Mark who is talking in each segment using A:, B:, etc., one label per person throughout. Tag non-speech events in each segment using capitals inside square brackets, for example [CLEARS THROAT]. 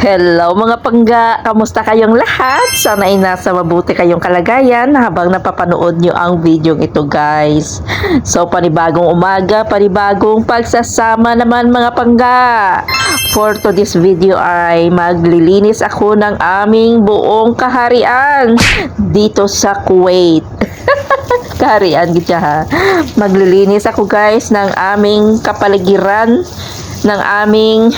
A: Hello mga pangga! Kamusta kayong lahat? Sana ay nasa mabuti kayong kalagayan habang napapanood nyo ang video ito guys. So panibagong umaga, panibagong pagsasama naman mga pangga. For today's video ay maglilinis ako ng aming buong kaharian dito sa Kuwait. [LAUGHS] kaharian gitya ha. Maglilinis ako guys ng aming kapaligiran ng aming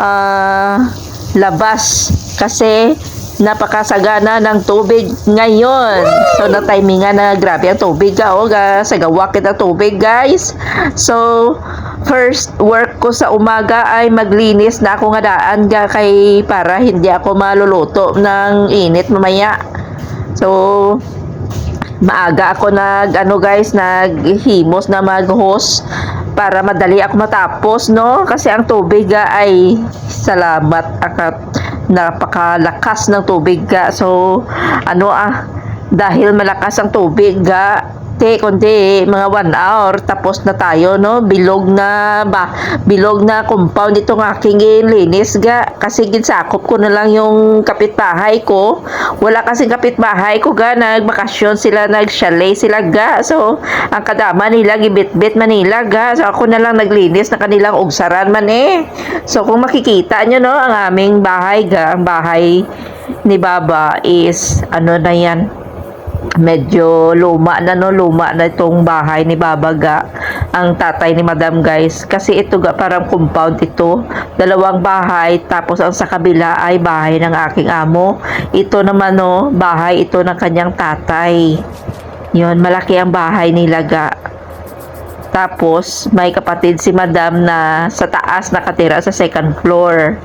A: ah, labas kasi napakasagana ng tubig ngayon. So na-timingan na grabe ang tubig ga oh, ga sa gawa kita tubig guys. So first work ko sa umaga ay maglinis na ako nga daan ga kay para hindi ako maluluto ng init mamaya. So maaga ako nag ano guys naghimos na mag-host para madali ako matapos no? Kasi ang tubig ga ay salamat akat napakalakas ng tubig ga so ano ah dahil malakas ang tubig ga te kundi mga 1 hour tapos na tayo no? Bilog na ba? Bilog na compound itong aking linis ga. Kasi ginsakop ko na lang yung kapitbahay ko. Wala kasing kapitbahay ko ga. Nagbakasyon sila nag-chalet sila ga. So ang kadama nila gibit-bit Manila ga. So ako na lang naglinis na kanilang ugsaran man eh. So kung makikita nyo no ang aming bahay ga. Ang bahay ni Baba is ano na yan medyo luma na no? Luma na itong bahay ni Babaga ang tatay ni Madam guys. Kasi ito ga parang compound ito. Dalawang bahay tapos ang sa kabila ay bahay ng aking amo. Ito naman no? Bahay ito ng kanyang tatay. Yun malaki ang bahay nila ga. Tapos may kapatid si Madam na sa taas nakatira sa second floor.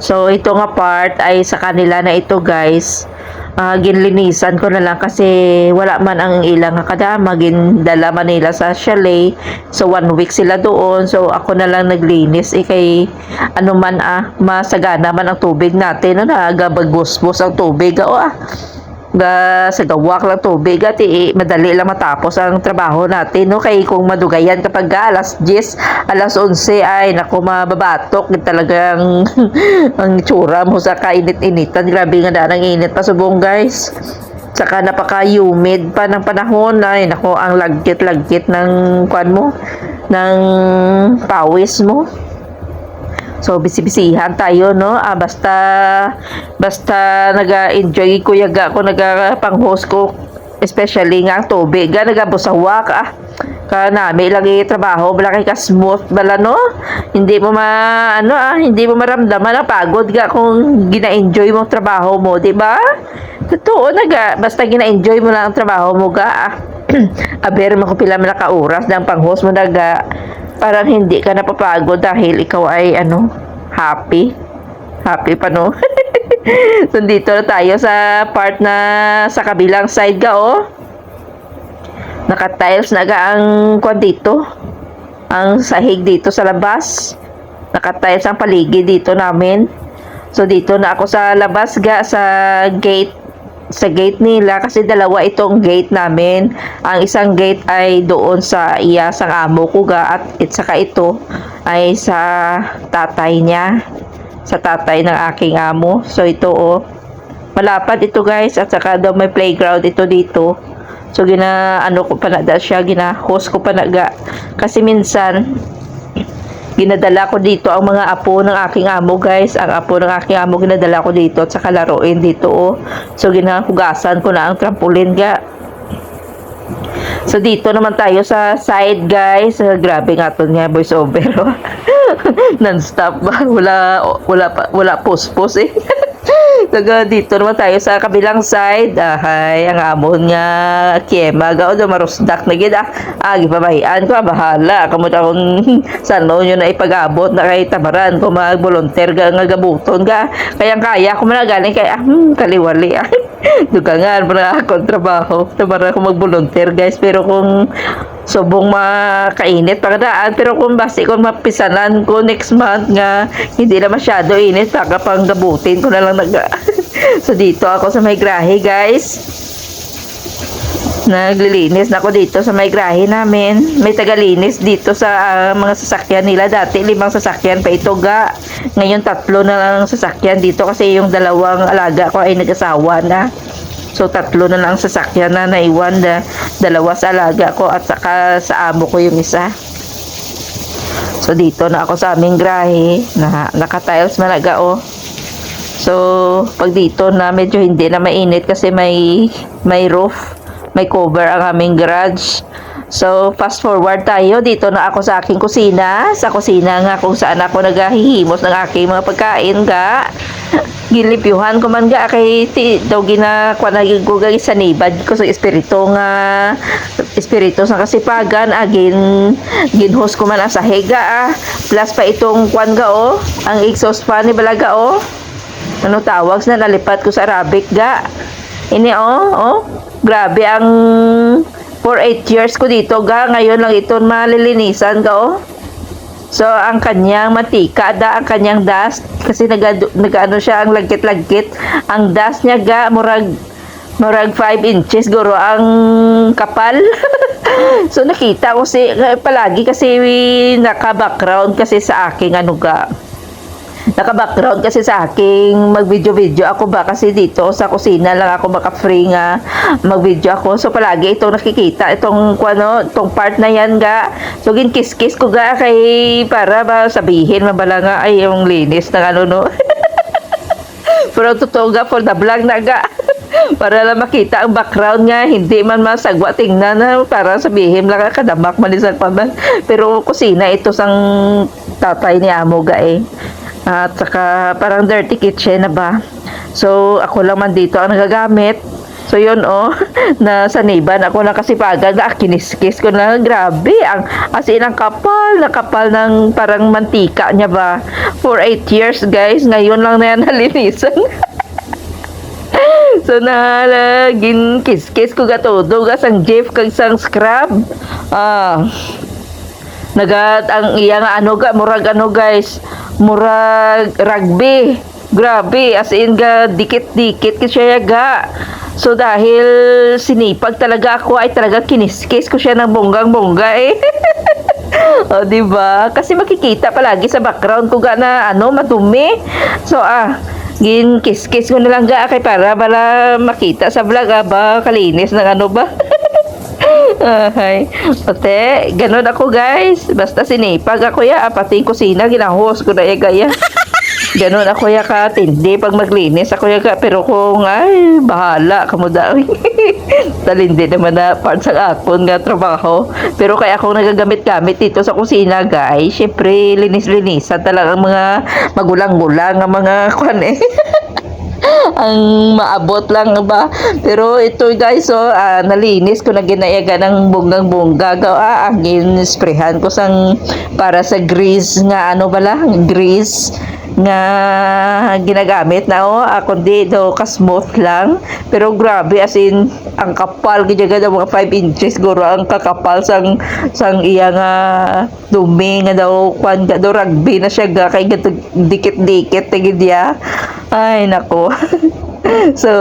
A: So ito nga part ay sa kanila na ito guys uh, ginlinisan ko na lang kasi wala man ang ilang kadama gindala man nila sa chalet. So one week sila doon. So ako na lang naglinis. Eh kay ano man ah masagana man ang tubig natin. No nagabagbusbos ang tubig. Oh ah ga sa gawak lang tubig at eh, madali lang matapos ang trabaho natin no? Kay kung madugayan kapag alas 10 alas 11 ay nako mababatok. Talagang [LAUGHS] ang tsura mo sa kainit-initan. Grabe nga daan ang init pa subong guys. Tsaka napaka-humid pa ng panahon. Ay nako ang lagkit-lagkit ng kwan mo ng pawis mo So, bisibisihan tayo, no? Ah, basta, basta naga-enjoy ko yaga ako, naga-pang-host ko, especially nga ang tubig, ga, nagabusawak, ah. Ka nami lagi trabaho, bala kay ka-smooth, bala, no? Hindi mo ma, ano, ah, hindi mo maramdaman ang pagod, ga, kung gina-enjoy mo ang trabaho mo, di ba? Totoo, naga, basta gina-enjoy mo lang ang trabaho mo, ga, ah. [CLEARS THROAT] Aber mo ko pila man ka oras ng pang-host mo naga parang hindi ka napapagod dahil ikaw ay ano, happy. Happy pa no? [LAUGHS] so dito na tayo sa part na sa kabilang side ga oh. Naka-tiles na ga ang kwan dito. Ang sahig dito sa labas. Naka-tiles ang paligid dito namin. So dito na ako sa labas ga sa gate sa gate nila kasi dalawa itong gate namin. Ang isang gate ay doon sa iya sa amo ko ga at at saka ito ay sa tatay niya. Sa tatay ng aking amo. So ito oh. Malapad ito guys at saka daw may playground ito dito. So gina ano ko pa na siya gina host ko pa na ga. Kasi minsan ginadala ko dito ang mga apo ng aking amo guys. Ang apo ng aking amo ginadala ko dito at saka laruin dito oh. so ginahugasan ko na ang trampoline ga. So dito naman tayo sa side guys. Uh, grabe nga to niya voice over oh. [LAUGHS] non stop wala wala wala post post eh [LAUGHS] Taga dito naman tayo sa kabilang side. Ahay, ang amon nga kiema. Gao do marusdak na gid ah. Agi pabahian ko, ah, bahala. Kamot akong [LAUGHS] sano nyo na ipag-abot na kay tamaran ko mag-volunteer ga nga gabuton ga. Kayang kaya ko man galing kay ah, hmm, kaliwali ah. [LAUGHS] Dugangan para akong trabaho. Tamaran ko mag-volunteer guys. Pero kung subong makainit pagdaan pero kung basi kung mapisanan ko next month nga hindi na masyado init baka pang gabutin ko na lang nag [LAUGHS] so dito ako sa may grahe guys. Naglilinis na ako dito sa may grahe namin. May tagalinis dito sa uh, mga sasakyan nila. Dati limang sasakyan pa ito ga. Ngayon tatlo na lang ang sasakyan dito kasi yung dalawang alaga ko ay nag-asawa na. So tatlo na lang ang sasakyan na naiwan na dalawa sa alaga ko at saka sa amo ko yung isa. So dito na ako sa aming grahe na naka-tiles malaga oh. So pag dito na medyo hindi na mainit kasi may may roof, may cover ang aming garage. So fast forward tayo dito na ako sa aking kusina, sa kusina nga kung saan ako naghahihimos ng aking mga pagkain ga. Gilipyuhan ko man ga kay ti daw gina kwa nagigugay sa nibad ko sa espiritu nga espiritu sa kasipagan agin ginhost ko man ang sahiga ah. Plus pa itong kwan ga oh, ang exhaust fan ni balaga oh. Ano tawag na nalipat ko sa Arabic ga. Ini oh, oh. Grabe ang for 8 years ko dito ga. Ngayon lang ito malilinisan ga oh. So, ang kanyang matika, da, ang kanyang dust, kasi nag, nag-ano siya, ang lagkit-lagkit. Ang dust niya ga, murag, murag 5 inches, guro, ang kapal. [LAUGHS] so, nakita ko si, palagi kasi naka-background kasi sa aking ano ga, naka-background kasi sa aking mag-video-video. Ako ba kasi dito sa kusina lang ako maka-free nga mag-video ako. So palagi itong nakikita. Itong ano itong part na yan ga so gin kiss-kiss ko ga kay para ba sabihin mabala nga ay yung linis ng ano no [LAUGHS] pero totoo ga for the vlog na ga [LAUGHS] para lang makita ang background nga hindi man masagwa tingnan na para sabihin lang kadamak man isang paman pero kusina ito sang tatay ni amo ga eh at saka parang dirty kitchen na ba. So ako lang man dito ang nagagamit. So yun oh, [LAUGHS] na sa niban ako na kasipagan na kiniskis ko na. Grabe ang as in ang kapal. Na kapal ng parang mantika niya ba? For 8 years guys. Ngayon lang na yan [LAUGHS] nalinisan. [LAUGHS] So na lagin kiskis ko gatodo ga sang Jeff kag sang scrub. Ah. Nagat ang iya nga ano ga murag ano guys murag rugby. Grabe as in ga dikit-dikit kasi siya ga. So dahil sinipag talaga ako ay talaga kiniskis ko siya ng bonggang-bongga eh. [LAUGHS] O di ba? Kasi makikita palagi sa background ko ga na ano madumi. So ah gin kiss-kiss ko na lang ga kay para bala makita sa vlog ah, ba kalinis ng ano ba [LAUGHS] Ay, pati, ganun ako guys. Basta sinipag ako ya, pati kusina, ginahos ko na ya gaya. Ganun ako ya ka, tindi pag maglinis ako ya ka. Pero kung, ay, bahala, kamo daw. [LAUGHS] Talindi naman na part sa akon nga trabaho. Pero kaya akong nagagamit-gamit dito sa kusina guys, syempre, linis-linisan talaga mga magulang-gulang, ang mga [LAUGHS] kwan eh. [LAUGHS] ang maabot lang ba? Pero ito guys so ah, nalinis ko na ginayaga ng bunggang bungga gawa ang ginsprehan ko sang para sa grease nga ano bala? Grease nga ginagamit na oh ako di do ka-smooth lang. Pero grabe as in ang kapal gid mga 5 inches guro ang kakapal sang sang iya nga dumi nga daw kwan ga daw rugby na siya ga kay dikit-dikit tigid ya ay nako. [LAUGHS] So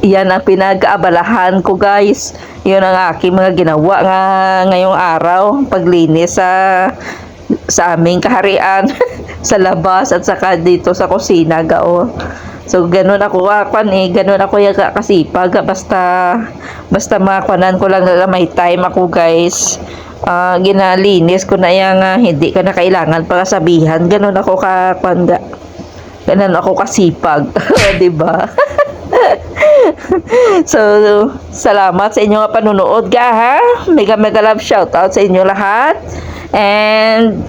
A: yan ang pinag-aabalahan ko guys. Yun ang aking mga ginawa nga ngayong araw paglinis sa sa aming kaharian [LAUGHS] sa labas at saka dito sa kusina gao. So ganun ako akwan eh ganun ako yung kasipag. Basta basta makwanan ko lang nga may time ako guys. Ah, ginalinis ko na yung ah, hindi ka na kailangan para sabihan. Ganun ako kakwan ga ganun ako kasipag [LAUGHS] 'di ba [LAUGHS] so, salamat sa inyong panunood ga ha. Mega mega love shoutout sa inyo lahat. And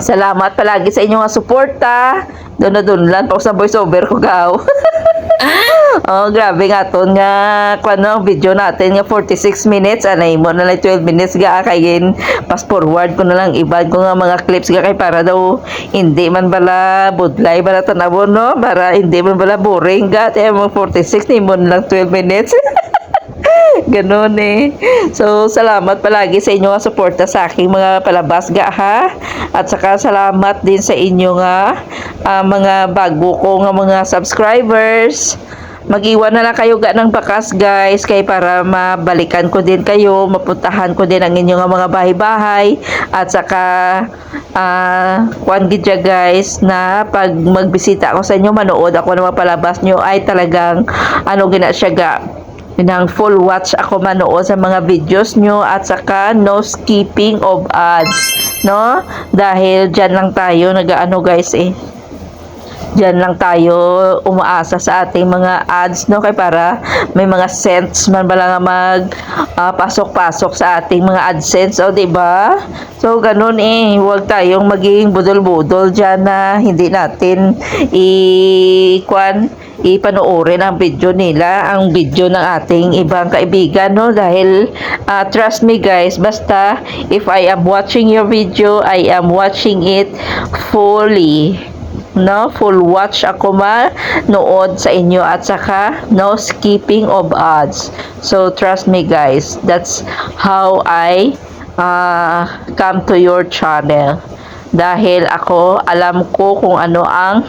A: salamat palagi sa inyong suporta. Doon na doon lang pa sa voiceover ko gaw. [LAUGHS] oh, grabe nga to nga kwano video natin nga 46 minutes anay mo na lang 12 minutes ga kay gin fast forward ko na lang ibad ko nga mga clips ga kay para daw hindi man bala budlay bala tanawon no para hindi man bala boring ga tay mo 46 ni mo na lang 12 minutes [LAUGHS] Ganon eh. So, salamat palagi sa inyo nga suporta sa aking mga palabas ga ha. At saka salamat din sa inyo nga ah, mga bago ko nga mga subscribers. Mag-iwan na lang kayo ng bakas guys kay para mabalikan ko din kayo mapuntahan ko din ang inyong mga bahay-bahay at saka ah kuan gidya guys na pag magbisita ako sa inyo manood ako ng mga palabas nyo ay talagang ano gina ng full watch ako manood sa mga videos nyo at saka no skipping of ads no? Dahil dyan lang tayo nag-ano guys eh Diyan lang tayo umaasa sa ating mga ads no kay para may mga cents man bala nga mag ah, pasok-pasok sa ating mga AdSense o di ba? So ganun eh, huwag tayong maging budol-budol diyan na hindi natin i kwan ipanoorin ang video nila, ang video ng ating ibang kaibigan, no? Dahil, ah, trust me guys, basta if I am watching your video, I am watching it fully no full watch ako manood sa inyo at saka no skipping of ads. So trust me guys that's how I uh, come to your channel. Dahil ako alam ko kung ano ang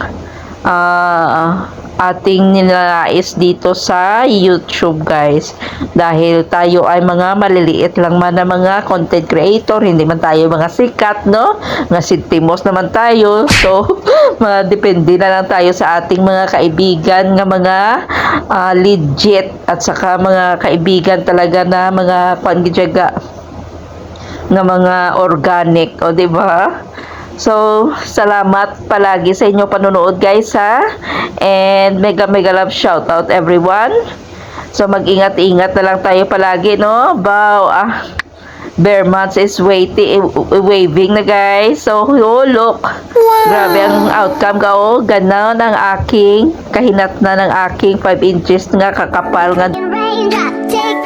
A: ah, ating nilalais dito sa YouTube guys. Dahil tayo ay mga maliliit lang man na mga content creator hindi man tayo mga sikat no? Mga sintimos naman tayo. [LAUGHS] So mga depende na lang tayo sa ating mga kaibigan nga mga ah, legit at saka mga kaibigan talaga na mga pangidyaga nga mga organic o di ba So, salamat palagi sa inyo panonood guys ha. And mega mega love shout out everyone. So, mag-ingat-ingat na lang tayo palagi no. Bow, ah. Bear months is waiting, waving na guys. So, oh, look. Grabe ang outcome ka oh. Ganda ng aking, kahinat na ng aking 5 inches nga kakapal nga
B: Raindrop, take